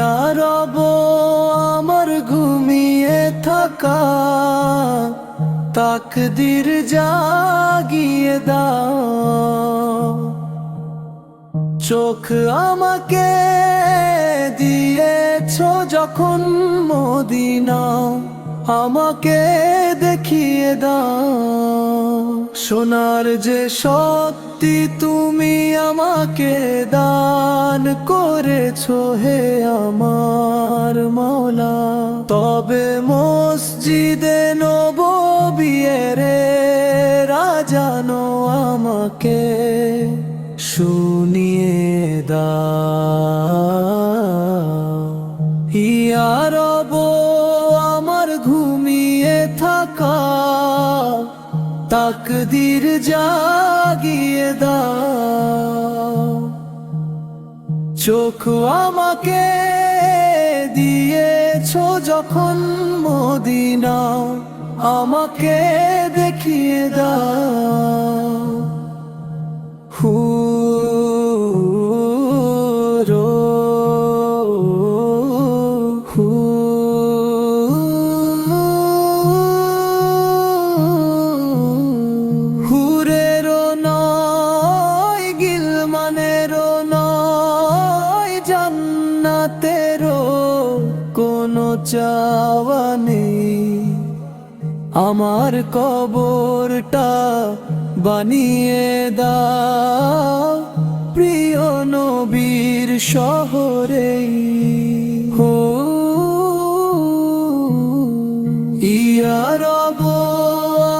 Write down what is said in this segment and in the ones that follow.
রব, আমার ঘুমিয়ে থাকা। তাকদির জাগিয়ে দাও। চোখ আমাকে দিয়েছ যখন মদিনা, আমাকে দেখিয়ে দাও। সোনার যে সত্যি তুমি আমাকে দান করেছ হে আমার মৌলা তবে মসজিদে নববিয়ের রাজানো আমাকে শুনিয়ে দাও। ইয়া রব, আমার ঘুমিয়ে থাকা তাকদির জাগিয়ে দাও। চোখ আমাকে দিয়েছ যখন মদিনা আমাকে দেখিয়ে দাও। হু জান্নাতেরও কোনো চাওয়া নেই। আমার কবরটা বানিয়ে দাও প্রিয় নবীর শহরেই হো, ইয়ার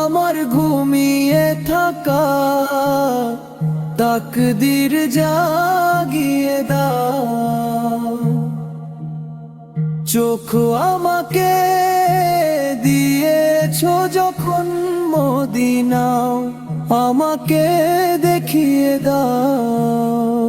আমার ঘুমিয়ে থাকা তাকদির জাগিয়ে দাও। চোখ আমাকে দিয়েছ যখন মদিনাও আমাকে দেখিয়ে দাও।